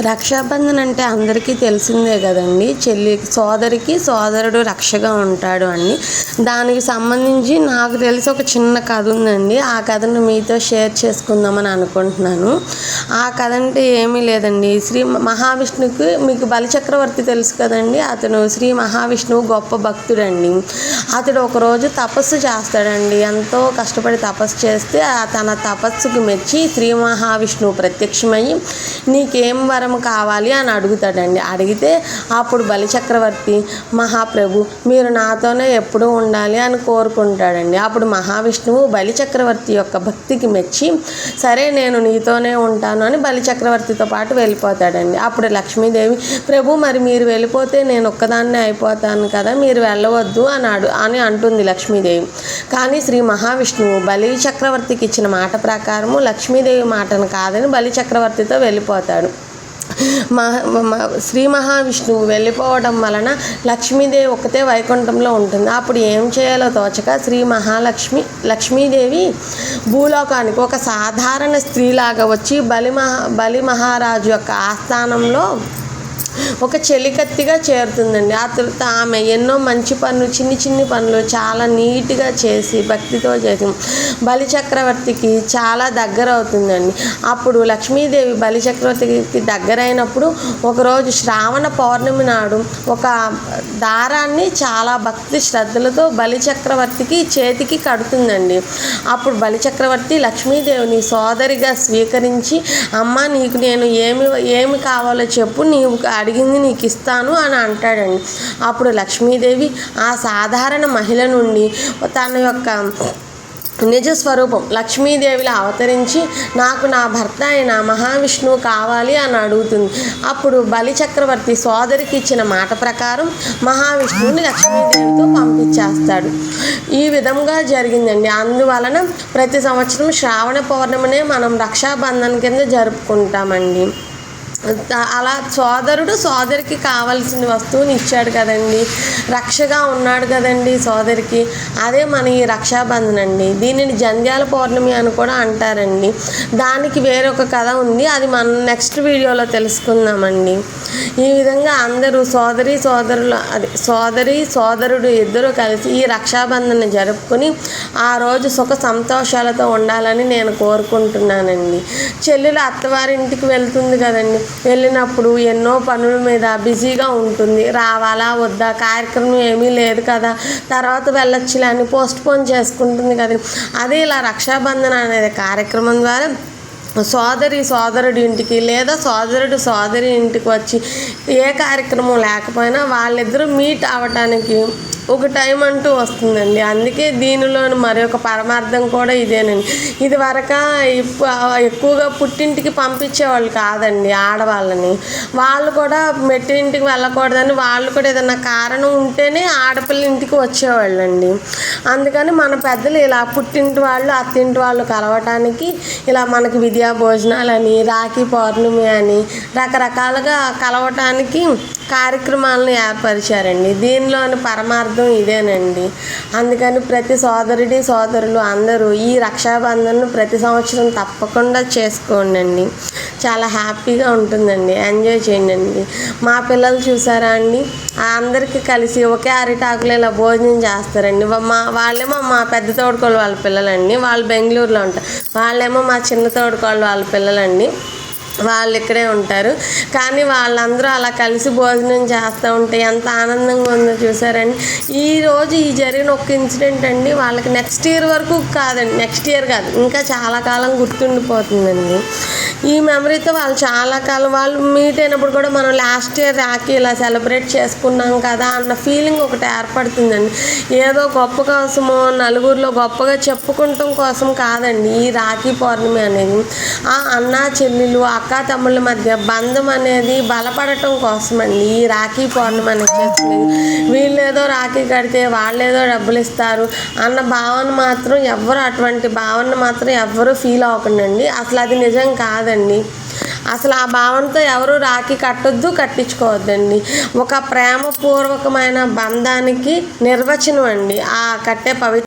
రక్షాబంధన్ అంటే అందరికీ తెలిసిందే కదండి. చెల్లి సోదరికి సోదరుడు రక్షగా ఉంటాడు అని దానికి సంబంధించి నాకు తెలిసి ఒక చిన్న కథ ఉందండి. ఆ కథను మీతో షేర్ చేసుకుందామని అనుకుంటున్నాను. ఆ కథ అంటే ఏమీ లేదండి. శ్రీ మహావిష్ణువుకి మీకు బలిచక్రవర్తి తెలుసు కదండి. అతను శ్రీ మహావిష్ణువు గొప్ప భక్తుడండి. అతడు ఒకరోజు తపస్సు చేస్తాడండి. ఎంతో కష్టపడి తపస్సు చేస్తే తన తపస్సుకి మెచ్చి శ్రీ మహావిష్ణువు ప్రత్యక్షమయ్యి నీకేం వరం కావాలి అని అడుగుతాడండి. అడిగితే అప్పుడు బలిచక్రవర్తి మహాప్రభు మీరు నాతోనే ఎప్పుడూ ఉండాలి అని కోరుకుంటాడండి. అప్పుడు మహావిష్ణువు బలిచక్రవర్తి యొక్క భక్తికి మెచ్చి సరే నేను నీతోనే ఉంటాను అని బలిచక్రవర్తితో పాటు వెళ్ళిపోతాడండి. అప్పుడు లక్ష్మీదేవి ప్రభు మరి మీరు వెళ్ళిపోతే నేను ఒక్కదాన్నే అయిపోతాను కదా మీరు వెళ్ళవద్దు అని అడు అని అంటుంది లక్ష్మీదేవి. కానీ శ్రీ మహావిష్ణువు బలి చక్రవర్తికి ఇచ్చిన మాట ప్రకారము లక్ష్మీదేవి మాటను కాదని బలి చక్రవర్తితో వెళ్ళిపోతాడు. మహా శ్రీ మహావిష్ణువు వెళ్ళిపోవడం వలన లక్ష్మీదేవి ఒకతే వైకుంఠంలో ఉంటుంది. అప్పుడు ఏం చేయాలో తోచక శ్రీ మహాలక్ష్మి లక్ష్మీదేవి భూలోకానికి ఒక సాధారణ స్త్రీలాగా వచ్చి బలి మహా బలి మహారాజు యొక్క ఆస్థానంలో ఒక చెలికత్తిగా చేరుతుందండి. ఆ తర్వాత ఆమె ఎన్నో మంచి పనులు చిన్ని చిన్ని పనులు చాలా నీట్గా చేసి భక్తితో చేసి బలి చక్రవర్తికి చాలా దగ్గర అవుతుందండి. అప్పుడు లక్ష్మీదేవి బలి చక్రవర్తికి దగ్గరైనప్పుడు ఒకరోజు శ్రావణ పౌర్ణమి నాడు ఒక దారాన్ని చాలా భక్తి శ్రద్ధలతో బలి చక్రవర్తికి చేతికి కడుతుందండి. అప్పుడు బలి చక్రవర్తి లక్ష్మీదేవిని సోదరిగా స్వీకరించి అమ్మ నీకు నేను ఏమి ఏమి కావాలో చెప్పు నీవు అడిగింది నీకు ఇస్తాను అని అంటాడండి. అప్పుడు లక్ష్మీదేవి ఆ సాధారణ మహిళ నుండి తన యొక్క నిజ స్వరూపం లక్ష్మీదేవిలా అవతరించి నాకు నా భర్త అయిన మహావిష్ణువు కావాలి అని అడుగుతుంది. అప్పుడు బలి చక్రవర్తి సోదరికి ఇచ్చిన మాట ప్రకారం మహావిష్ణువుని లక్ష్మీదేవితో పంపించేస్తాడు. ఈ విధంగా జరిగిందండి. అందువలన ప్రతి సంవత్సరం శ్రావణ పౌర్ణమినే మనం రక్షాబంధన్ కింద జరుపుకుంటామండి. అలా సోదరుడు సోదరికి కావాల్సిన వస్తువుని ఇచ్చాడు కదండి. రక్షగా ఉన్నాడు కదండి సోదరికి. అదే మన ఈ రక్షాబంధన్ అండి. దీనిని జంధ్యాల పౌర్ణమి అని కూడా అంటారండి. దానికి వేరొక కథ ఉంది. అది మనం నెక్స్ట్ వీడియోలో తెలుసుకుందామండి. ఈ విధంగా అందరూ సోదరి సోదరులు అది సోదరి సోదరుడు ఇద్దరు కలిసి ఈ రక్షాబంధన్ని జరుపుకొని ఆ రోజు సుఖ సంతోషాలతో ఉండాలని నేను కోరుకుంటున్నానండి. చెల్లెలు అత్తవారింటికి వెళ్తుంది కదండి. వెళ్ళినప్పుడు ఎన్నో పనుల మీద బిజీగా ఉంటుంది. రావాలా వద్దా? కార్యక్రమం ఏమీ లేదు కదా. తర్వాత వెళ్ళొచ్చులే అని పోస్ట్పోన్ చేసుకుంటుంది కదా. అదే ఇలా రక్షాబంధన అనేది కార్యక్రమం ద్వారా సోదరి సోదరుడి ఇంటికి లేదా సోదరుడు సోదరి ఇంటికి వచ్చి ఏ కార్యక్రమం లేకపోయినా వాళ్ళిద్దరూ మీట్ అవ్వటానికి ఒక టైం అంటూ వస్తుందండి. అందుకే దీనిలోని మరొక పరమార్థం కూడా ఇదేనండి. ఇది వరక ఎక్కువగా పుట్టింటికి పంపించేవాళ్ళు కాదండి ఆడవాళ్ళని. వాళ్ళు కూడా మెట్టింటికి వెళ్ళకూడదని వాళ్ళు కూడా ఏదైనా కారణం ఉంటేనే ఆడపిల్ల ఇంటికి వచ్చేవాళ్ళండి. అందుకని మన పెద్దలు ఇలా పుట్టింటి వాళ్ళు అత్తింటి వాళ్ళు కలవటానికి ఇలా మనకి విద్యా భోజనాలని రాఖీ పౌర్ణమి అని రకరకాలుగా కలవటానికి కార్యక్రమాలను ఏర్పరిచారండి. దీనిలోని పరమార్థం ఇదేనండి. అందుకని ప్రతి సోదరుడి సోదరులు అందరూ ఈ రక్షాబంధన్ను ప్రతి సంవత్సరం తప్పకుండా చేసుకోండి చాలా హ్యాపీగా ఉంటుందండి. ఎంజాయ్ చేయండి మా పిల్లలు చూసారా అండి? అందరికీ కలిసి ఒకే అరిటాకులు ఇలా భోజనం చేస్తారండి. మా వాళ్ళేమో మా పెద్ద తోడుకోళ్ళు వాళ్ళ పిల్లలండి. వాళ్ళు బెంగళూరులో ఉంటారు. వాళ్ళేమో మా చిన్న తోడుకోళ్ళు వాళ్ళ పిల్లలండి. వాళ్ళు ఇక్కడే ఉంటారు. కానీ వాళ్ళందరూ అలా కలిసి భోజనం చేస్తూ ఉంటే ఎంత ఆనందంగా ఉందో చూసారండి. ఈరోజు ఈ జరిగిన ఒక ఇన్సిడెంట్ అండి. వాళ్ళకి నెక్స్ట్ ఇయర్ వరకు కాదండి. నెక్స్ట్ ఇయర్ కాదు. ఇంకా చాలా కాలం గుర్తుండిపోతుందండి. ఈ మెమరీతో వాళ్ళు చాలా కాలం వాళ్ళు మీట్ అయినప్పుడు కూడా మనం లాస్ట్ ఇయర్ రాకి ఇలా సెలబ్రేట్ చేసుకున్నాం కదా అన్న ఫీలింగ్ ఒకటి ఏర్పడుతుందండి. ఏదో గొప్ప కోసమో నలుగురిలో గొప్పగా చెప్పుకుంటాం కోసం కాదండి ఈ రాఖీ పౌర్ణమి అనేది. ఆ అన్న చెల్లెలు అక్క తమ్ముళ్ళ మధ్య బంధం అనేది బలపడటం కోసమండి. ఈ రాఖీ పౌర్ణమి అనేది వీళ్ళు వీళ్ళేదో రాఖీ కడితే వాళ్ళేదో డబ్బులు ఇస్తారు అన్న భావన మాత్రం ఎవ్వరు అటువంటి భావన మాత్రం ఎవ్వరూ ఫీల్ అవ్వకండి అసలు అది నిజం కాదండి. అసలు ఆ భావనతో ఎవరు రాఖీ కట్టొద్దు కట్టించుకోవద్దండి. ఒక ప్రేమపూర్వకమైన బంధానికి నిర్వచనం అండి. ఆ కట్టే పవిత్ర